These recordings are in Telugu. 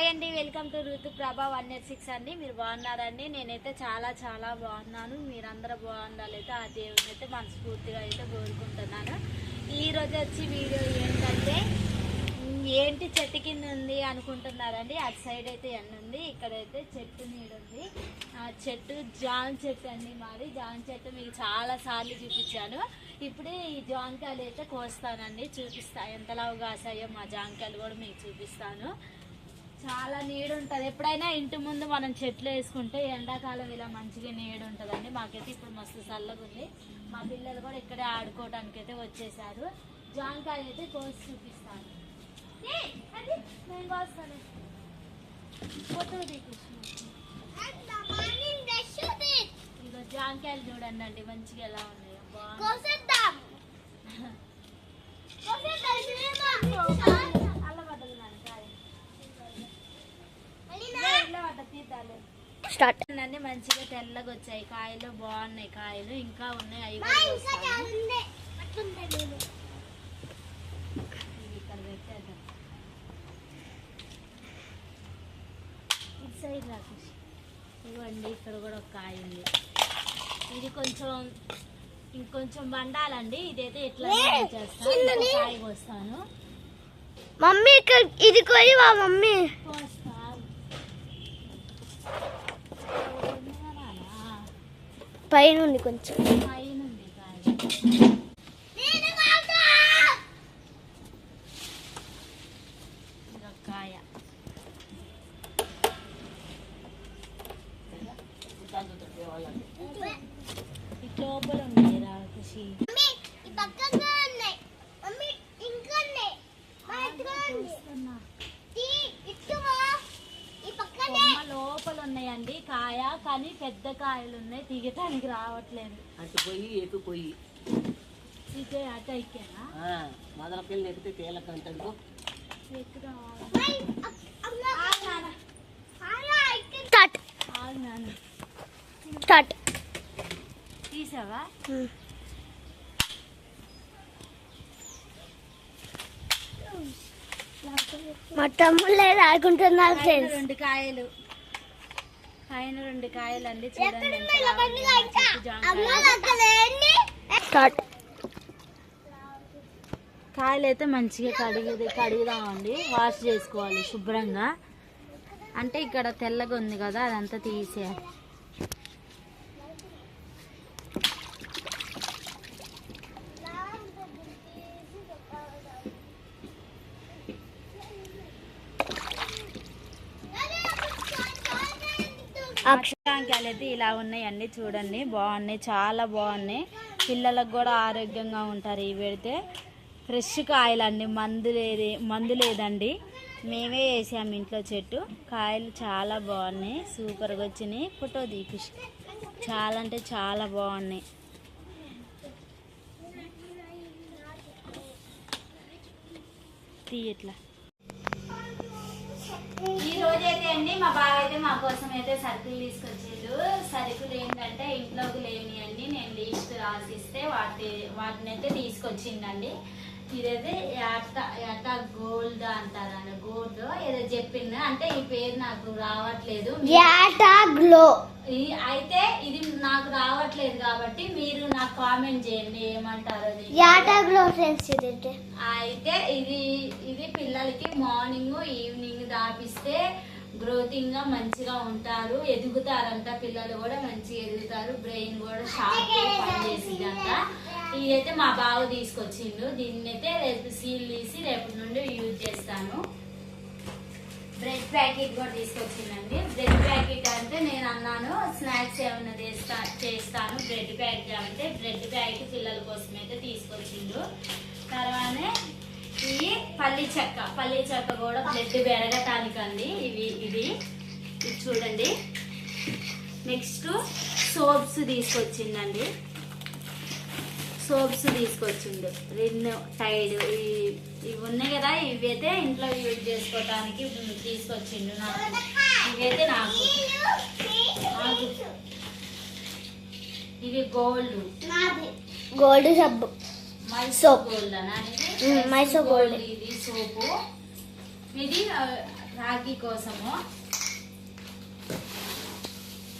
హాయ్ అండి welcome to Rituprabha one eight six అండి. మీరు బాగున్నారండి? నేనైతే చాలా చాలా బాగున్నాను. మీరందరూ బాగుండాలైతే ఆ దేవుని అయితే మనస్ఫూర్తిగా అయితే కోరుకుంటున్నాను. ఈ రోజు వచ్చి వీడియో ఏంటంటే ఏంటి చెట్టు కింద ఉంది అనుకుంటున్నారండి. అటు సైడ్ అయితే ఎండ ఉంది ఇక్కడైతే చెట్టు నీడ ఉంది. ఆ చెట్టు జాన్ చెట్టు అండి మాది. జాన్ చెట్టు మీకు చాలా సార్లు చూపించాను. ఇప్పుడే ఈ జాంకాయలు అయితే కోస్తానండి. చూపిస్తా ఎంతలాగా కాసాయో మా జాంకాయలు కూడా మీకు చూపిస్తాను. చాలా నీడు ఉంటుంది ఎప్పుడైనా ఇంటి ముందు మనం చెట్లు వేసుకుంటే ఎండాకాలం ఇలా మంచిగా నీడ ఉంటుందండి మాకైతే ఇప్పుడు మస్తు చల్లగా ఉంది మా పిల్లలు కూడా ఇక్కడే ఆడుకోవడానికి అయితే వచ్చేసారు. జాంకాయలు అయితే కోసి చూపిస్తాను. నేను కోస్తాను. ఇదిగో జాంకాయలు చూడండి అండి మంచిగా ఎలా ఉన్నాయో. బాగుంది అల్లబడ్డది నాన్న కాయ ఇట్లా పడ్డ తీద్దాలే స్టార్ట్. అన్నీ మంచిగా తెల్లగా వచ్చాయి కాయలు బాగున్నాయి కాయలు ఇంకా ఉన్నాయి అవి కూడా కోస్తాను. ఇవి ఇక్కడ పెట్టేద్దాం. ఇటు సైడ్ రాకేష్ ఇవ్వండి ఇక్కడ కూడా ఒక కాయ ఉంది. ఇది కొంచెం ఇంకొంచెం వండాలండి. ఇదైతే ఎట్లా చేస్తాను? కాయ కోస్తాను మమ్మీ ఇక్కడ ఇది కొయ్యవా మమ్మీ. పైన ఉంది కొంచెం పైన ఉంది కాయ ఇదొక కాయ ఇటు లోపల ఉంది రాకషి చూస్తున్నా కొమ్మ లోపల ఉన్నాయండి. కాయ కానీ పెద్ద కాయలు ఉన్నాయి. తీగటానికి రావట్లేదు. అటు పోయి ఎటు పోయి. ఇదే అటు ఎక్కేనా? మొదల పిల్లలు ఎక్కితే నాన్న. స్టార్ట్ తీసావా? మా తమ్ముళ్ళే ఫ్రెండ్స్. రెండు కాయలు. పైన రెండు కాయలు అండి చూడండి కాయలు. అయితే మంచిగా కడిగి కడుగుదామండి. వాష్ చేసుకోవాలి శుభ్రంగా. అంటే ఇక్కడ తెల్లగా ఉంది కదా అదంతా తీసేయాలి. అక్షరాంకాయలు అయితే ఇలా ఉన్నాయండి చూడండి. బాగున్నాయి చాలా బాగున్నాయి. పిల్లలకు కూడా ఆరోగ్యంగా ఉంటారు ఇవి పెడితే. ఫ్రెష్ కాయలు అండి మందు లేదు మందు లేదండి. మేమే వేసాము ఇంట్లో చెట్టు. కాయలు చాలా బాగున్నాయి సూపర్గా వచ్చినాయి. ఫోటో తీపి చాలా అంటే చాలా బాగున్నాయి. తీయట్లా. ఈ రోజు అయితే అండి మా బావ అయితే మా కోసం అయితే సరుకులు తీసుకొచ్చిండు. సరుకులు ఏంటంటే ఇంట్లోకి లేని అండి నేను లిస్ట్ రాసిస్తే వాటి వాటిని అయితే తీసుకొచ్చిండండి. ఇదైతే యాట యాట గోల్డ్ అంటారండి గోల్డ్. ఏదో చెప్పిండు అంటే ఈ పేరు నాకు రావట్లేదు. యాటా గ్లో. అయితే ఇది నాకు రావట్లేదు కాబట్టి మీరు నాకు కామెంట్ చేయండి ఏమంటారు అది యాటా గ్లో ఫ్రెండ్స్ ఇదైతే. అయితే ఇది ఇది పిల్లలకి మార్నింగ్ ఈవినింగ్ దాపిస్తే గ్రోతింగ్గా మంచిగా ఉంటారు. ఎదుగుతారంట పిల్లలు కూడా మంచిగా ఎదుగుతారు. బ్రెయిన్ కూడా షార్ప్ పనిచేసిందంట ఇదైతే మా బావ తీసుకొచ్చిండు. దీన్ని అయితే రేపు సీల్ తీసి రేపటి నుండి యూజ్ చేస్తాను. బ్రెడ్ ప్యాకెట్ కూడా తీసుకొచ్చిందండి బ్రెడ్ ప్యాకెట్ అంటే నేను అన్నాను స్నాక్స్ ఏమైనా చేస్తా చేస్తాను బ్రెడ్ ప్యాకెట్ అంటే బ్రెడ్ ప్యాకెట్ పిల్లల కోసం అయితే తీసుకొచ్చిండు. తర్వాతనే ఈ పల్లి చెక్క పల్లి చెక్క కూడా బ్రెడ్ పెరగటానికండి. ఇవి ఇది ఇది చూడండి. నెక్స్ట్ సోప్స్ తీసుకొచ్చిందండి సోప్స్ తీసుకొచ్చిండు. రిన్ టైడ్ ఈ- ఇవి ఉన్నాయి కదా ఇవి అయితే ఇంట్లో యూజ్ చేసుకోవడానికి తీసుకొచ్చిండు నాకు. ఇవైతే నాకు. నాకు. ఇవి గోల్డ్. గోల్డ్ సబ్బు. మైసూర్ Soap. గోల్డ్ అని Mm, మైసూర్ గోల్డ్. ఇది సోపు. ఇది రాగి కోసము.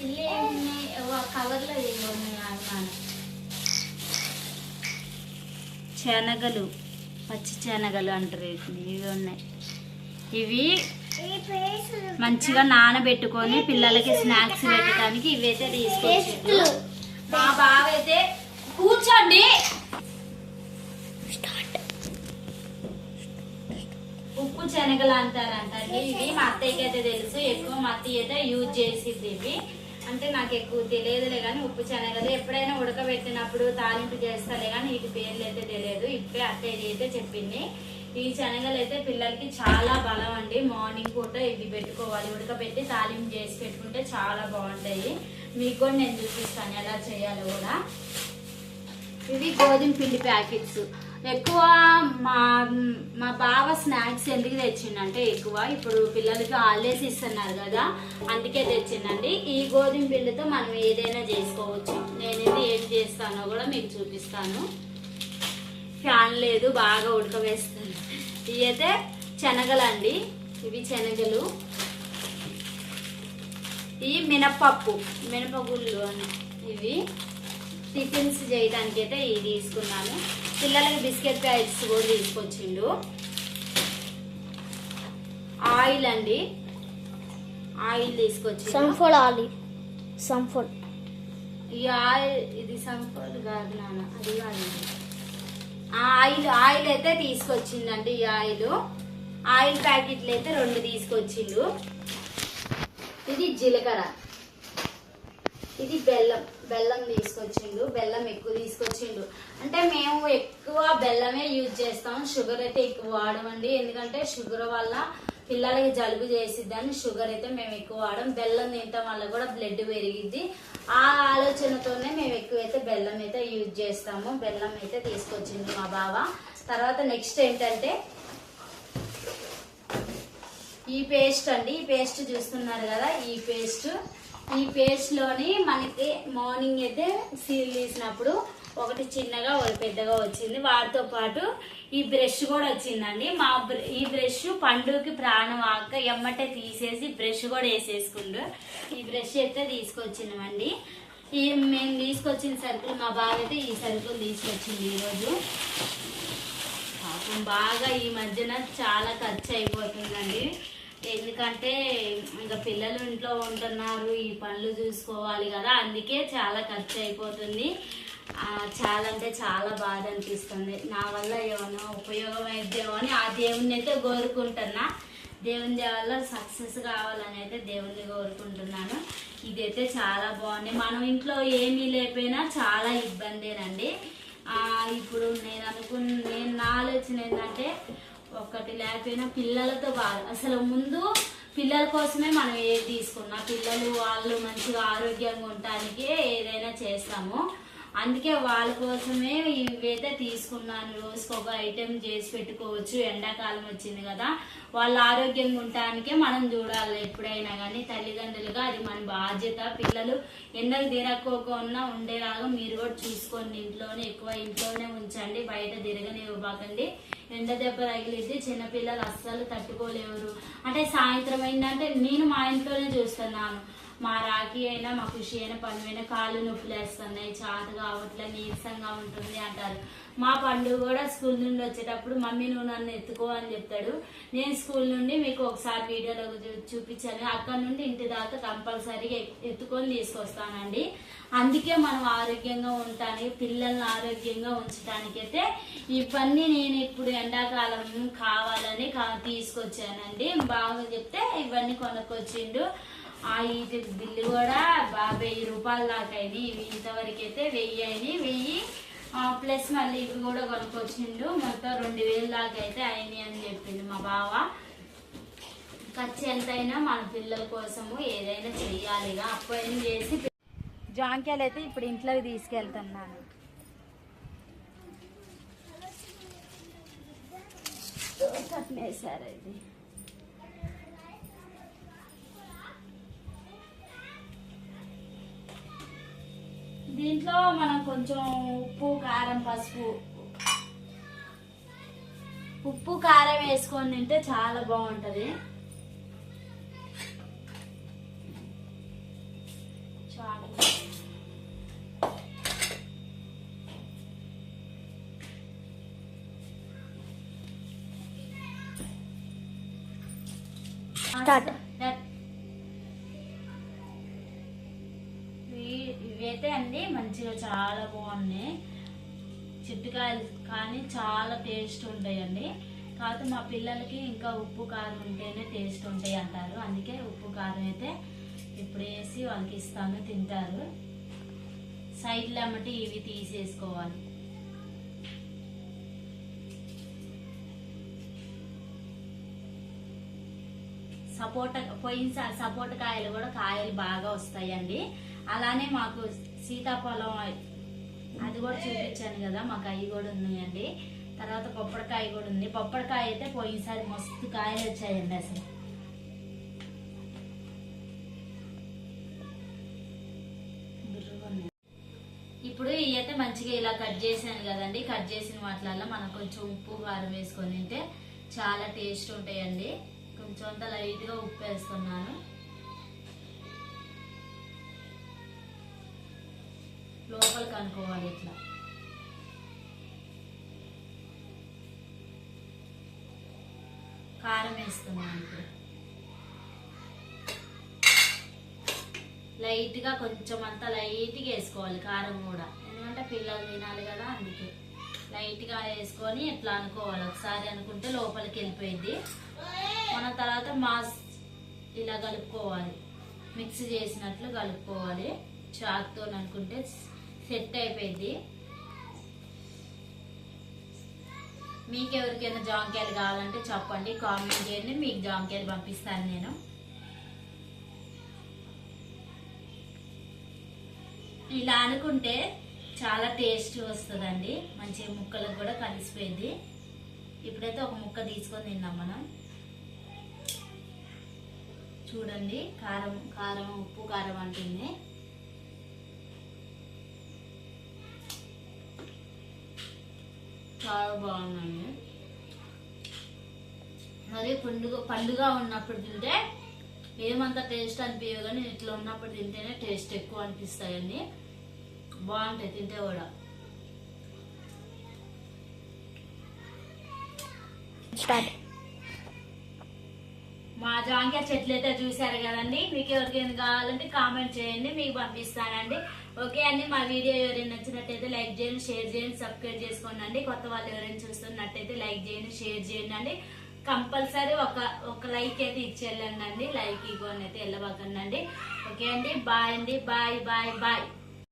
ఇల్లు ఏమి కవర్లో ఏమి అన్నాను. శనగలు పచ్చి శనగలు అంటారు. ఇవి ఉన్నాయి. ఇవి మంచిగా నానబెట్టుకొని పిల్లలకి స్నాక్స్ పెట్టడానికి ఇవైతే తీసుకొచ్చు మా బావ అయితే కూర్చోండి. ఉప్పు శనగలు అంటారంటండి. ఇవి మా అత్తయ్యకి అయితే తెలుసు. ఎక్కువ మా అత్తయ్య అయితే యూజ్ చేసిద్ది ఇవి. అంటే నాకు ఎక్కువ తెలియదులే కానీ ఉప్పు శనగలు ఎప్పుడైనా ఉడకబెట్టినప్పుడు తాలింపు చేస్తాలే కానీ వీటి పేర్లు అయితే తెలియదు. ఇప్పుడే అత్తయ్య అయితే చెప్పింది. ఈ శనగలు అయితే పిల్లలకి చాలా బలం అండి. మార్నింగ్ పూట ఇవి పెట్టుకోవాలి. ఉడకబెట్టి తాలింపు చేసి పెట్టుకుంటే చాలా బాగుంటాయి. మీకు కూడా నేను చూపిస్తాను ఎలా చేయాలో కూడా. ఇవి గోధుమ పిండి ప్యాకెట్స్. ఎక్కువ మా మా బావ స్నాక్స్ ఎందుకు తెచ్చిండంటే ఎక్కువ ఇప్పుడు పిల్లలకి హాలిడేస్ ఇస్తున్నారు కదా అందుకే తెచ్చిండండి. ఈ గోధుమ పిండితో మనం ఏదైనా చేసుకోవచ్చు. నేనైతే ఏం చేస్తానో కూడా మీకు చూపిస్తాను. ఫ్యాన్ లేదు బాగా ఉడకవేస్తుంది. ఇవి అయితే శనగలండి. ఇవి శనగలు. ఇవి మినపప్పు మినపగుళ్ళు అని ఇవి. టిఫిన్స్ చేయడానికి అయితే ఇవి తీసుకున్నాను. పిల్లలకి బిస్కెట్ ప్యాకెట్స్ కూడా తీసుకొచ్చిండు. ఆయిల్ అండి. ఆయిల్ తీసుకొచ్చిండు. సంఫోడ్ ఆలి సంఫోడ్ ఈ ఆయిల్ ఇది సంపల్ కాదు నాన్న అది కాదు. ఆ ఆయిల్ ఆయిల్ అయితే తీసుకొచ్చిందండి ఈ ఆయిల్. ఆయిల్ ప్యాకెట్లు అయితే రెండు తీసుకొచ్చిండు. ఇది జీలకర్ర. ఇది బెల్లం బెల్లం తీసుకొచ్చిండు బెల్లం ఎక్కువ తీసుకొచ్చిండు. అంటే మేము ఎక్కువ బెల్లమే యూజ్ చేస్తాం. షుగర్ అయితే ఎక్కువ వాడమండి. ఎందుకంటే షుగర్ వల్ల పిల్లలకి జలుబు చేసిద్దని షుగర్ అయితే మేము ఎక్కువ వాడడం బెల్లం తినటం వల్ల కూడా బ్లడ్ పెరిగిద్ది. ఆ ఆలోచనతోనే మేము ఎక్కువైతే బెల్లం అయితే యూజ్ చేస్తాము. బెల్లం అయితే తీసుకొచ్చింది మా బావ. తర్వాత నెక్స్ట్ ఏంటంటే ఈ పేస్ట్ అండి. ఈ పేస్ట్ చూస్తున్నారు కదా ఈ పేస్ట్ ఈ పేస్ట్లోని మనకి మార్నింగ్ అయితే సీల్ తీసినప్పుడు ఒకటి చిన్నగా ఒకటి పెద్దగా వచ్చింది. వాటితో పాటు ఈ బ్రష్ కూడా వచ్చిందండి. మా బ్ర- ఈ బ్రష్ పండుకి ప్రాణం ఆక ఎమ్మటే తీసేసి బ్రష్ కూడా వేసేసుకుండు. ఈ బ్రష్ అయితే తీసుకొచ్చినామండి. ఈ మేము తీసుకొచ్చిన సరుకులు మా బావ అయితే ఈ సరుకులు తీసుకొచ్చింది ఈరోజు. పాపం బాగా ఈ మధ్యన చాలా ఖర్చు అయిపోతుందండి. ఎందుకంటే ఇంకా పిల్లలు ఇంట్లో ఉంటున్నారు ఈ పనులు చూసుకోవాలి కదా అందుకే చాలా ఖర్చు అయిపోతుంది. చాలా అంటే చాలా బాధ అనిపిస్తుంది. నా వల్ల ఏమైనా ఉపయోగం అయిద్దేమో అని ఆ దేవుణ్ణి అయితే కోరుకుంటున్నా. దేవుని వల్ల సక్సెస్ కావాలని అయితే దేవుణ్ణి కోరుకుంటున్నాను. ఇదైతే చాలా బాగుంది. మనం ఇంట్లో ఏమీ లేకపోయినా చాలా ఇబ్బందేనండి. ఇప్పుడు నేను అనుకున్న నేను నా ఆలోచన ఏంటంటే ఒకటి లేకపోయినా పిల్లలతో బాధ అసలు ముందు పిల్లల కోసమే మనం ఏది తీసుకున్నా పిల్లలు వాళ్ళు మంచిగా ఆరోగ్యంగా ఉండటానికి ఏదైనా చేస్తాము. అందుకే వాళ్ళ కోసమే ఇవైతే తీసుకున్నాను. రోజుకి ఒక ఐటెం చేసి పెట్టుకోవచ్చు. ఎండాకాలం వచ్చింది కదా. వాళ్ళ ఆరోగ్యంగా ఉండటానికే మనం చూడాలి ఎప్పుడైనా కానీ తల్లిదండ్రులుగా అది మన బాధ్యత. పిల్లలు ఎండకు తిరగకోకుండా ఉండేలాగా మీరు కూడా చూసుకోండి. ఇంట్లోనే ఎక్కువ ఇంట్లోనే ఉంచండి. బయట తిరగనివ్వబాకండి ఎండ దెబ్బ తగిలిద్ది. చిన్నపిల్లలు అస్సలు తట్టుకోలేరు. అంటే సాయంత్రం అయిందంటే నేను మా ఇంట్లోనే చూస్తున్నాను. మా రాఖీ అయినా మా ఖుషి అయినా పని కాళ్ళు నొప్పులు వేస్తున్నాయి. చాత కావట్లే నీరసంగా ఉంటుంది అంటారు. మా పండుగ కూడా స్కూల్ నుండి వచ్చేటప్పుడు మమ్మీ నువ్వు నన్ను ఎత్తుకో అని చెప్తాడు. నేను స్కూల్ నుండి మీకు ఒకసారి వీడియోలో చూ- చూపించాను. అక్కడ నుండి ఇంటి దాకా కంపల్సరీగా ఎత్తుకొని తీసుకొస్తానండి. అందుకే మనం ఆరోగ్యంగా ఉండటానికి పిల్లల్ని ఆరోగ్యంగా ఉంచడానికైతే ఇవన్నీ నేను ఇప్పుడు ఎండాకాలం కావాలని కా- తీసుకొచ్చానండి. బాగా చెప్తే ఇవన్నీ కొనుక్కొచ్చిండు. ఆ ఇది బిల్లు కూడా బాగా వెయ్యి రూపాయల దాకా అయినాయి ఇవి ఇంతవరకు అయితే వెయ్యి అయినాయి. వెయ్యి. ప్లస్ మళ్ళీ ఇవి కూడా కొనుక్కొచ్చిండు. మొత్తం రెండు వేలు దాకా అయితే అయినాయి అని చెప్పింది మా బావ. ఖర్చు ఎంతైనా మన పిల్లల కోసము ఏదైనా చెయ్యాలిగా. అప్పుడు చేసి జాంకాయలు అయితే ఇప్పుడు ఇంట్లోకి తీసుకెళ్తున్నాను. కట్టినేసారు ఇది. దీంట్లో మనం కొంచెం ఉప్పు కారం పసుపు. ఉప్పు కారం వేసుకొని తింటే చాలా బాగుంటది. చాలా Start. ఇవైతే మంచిగా చాలా బాగున్నాయి. చిట్టుకాయలు కానీ చాలా టేస్ట్ ఉంటాయండి. కాకపోతే మా పిల్లలకి ఇంకా ఉప్పు కారం ఉంటేనే టేస్ట్ ఉంటాయి అంటారు. అందుకే ఉప్పు కారం అయితే ఇప్పుడు వేసి వాళ్ళకి ఇస్తాను తింటారు. సైడ్లో అమ్మటి ఇవి తీసేసుకోవాలి. సపోటా పోయినసారి సపోటా కాయలు కూడా కాయలు బాగా వస్తాయండి. అలానే మాకు సీతాఫలం అది కూడా చూపించాను కదా మాకు అవి కూడా ఉన్నాయండి. తర్వాత పొప్పడికాయ కూడా ఉంది. పొప్పడికాయ అయితే పోయినసారి మస్తు కాయలు వచ్చాయండి అసలు. ఇప్పుడు ఇవి అయితే మంచిగా ఇలా కట్ చేసాను కదండి. కట్ చేసిన వాటిలలో మనం కొంచెం ఉప్పు కారం వేసుకొని తింటే చాలా టేస్ట్ ఉంటాయండి. కొంచెం అంత లైట్గా ఉప్పు వేస్తున్నాను. అనుకోవాలి ఇట్లా కారం వేస్తున్నాను ఇప్పుడు. లైట్గా కొంచెం అంతా లైట్గా వేసుకోవాలి కారం కూడా. ఎందుకంటే పిల్లలు తినాలి కదా అందుకే. లైట్గా వేసుకొని ఎట్లా అనుకోవాలి? ఒకసారి అనుకుంటే లోపలికి వెళ్ళిపోయింది మన తర్వాత మాస్ ఇలా కలుపుకోవాలి. మిక్స్ చేసినట్లు కలుపుకోవాలి. చాక్తో అనుకుంటే సెట్ అయిపోయింది. మీకు ఎవరికైనా జాంకాయలు కావాలంటే చెప్పండి కామెంట్ చేయండి మీకు జాంకాయలు పంపిస్తాను నేను. ఇలా అనుకుంటే చాలా టేస్ట్ వస్తుందండి. మంచిగా ముక్కలకు కూడా కలిసిపోయింది. ఇప్పుడైతే ఒక ముక్క తీసుకొని తిన్నాం మనం. చూడండి కారం కారం ఉప్పు కారం అంటుంది. చాలా బాగున్నాను మరి పండుగ పండుగ ఉన్నప్పుడు తింటే ఏమంత టేస్ట్ అనిపించదు కానీ ఇట్లా ఉన్నప్పుడు తింటేనే టేస్ట్ ఎక్కువ అనిపిస్తాయండి. బాగుంటాయి తింటే కూడా. స్టార్ట్ మా జాంకాయ చెట్లు అయితే చూసారు కదండి. మీకు ఎవరికైనా కావాలంటే కామెంట్ చేయండి మీకు పంపిస్తానండి. ఓకే అండి మా వీడియో ఎవరైనా నచ్చినట్టయితే లైక్ చేయండి షేర్ చేయండి సబ్స్క్రైబ్ చేసుకోండి కొత్త వాళ్ళు ఎవరైనా చూస్తున్నట్టయితే లైక్ చేయండి షేర్ చేయండి అండి కంపల్సరీ ఒక ఒక లైక్ అయితే ఇచ్చేళ్ళండి అండి లైక్ ఇవ్వండి అయితే వెళ్ళబోకండి ఓకే అండి బాయ్ అండి బాయ్ బాయ్ బాయ్.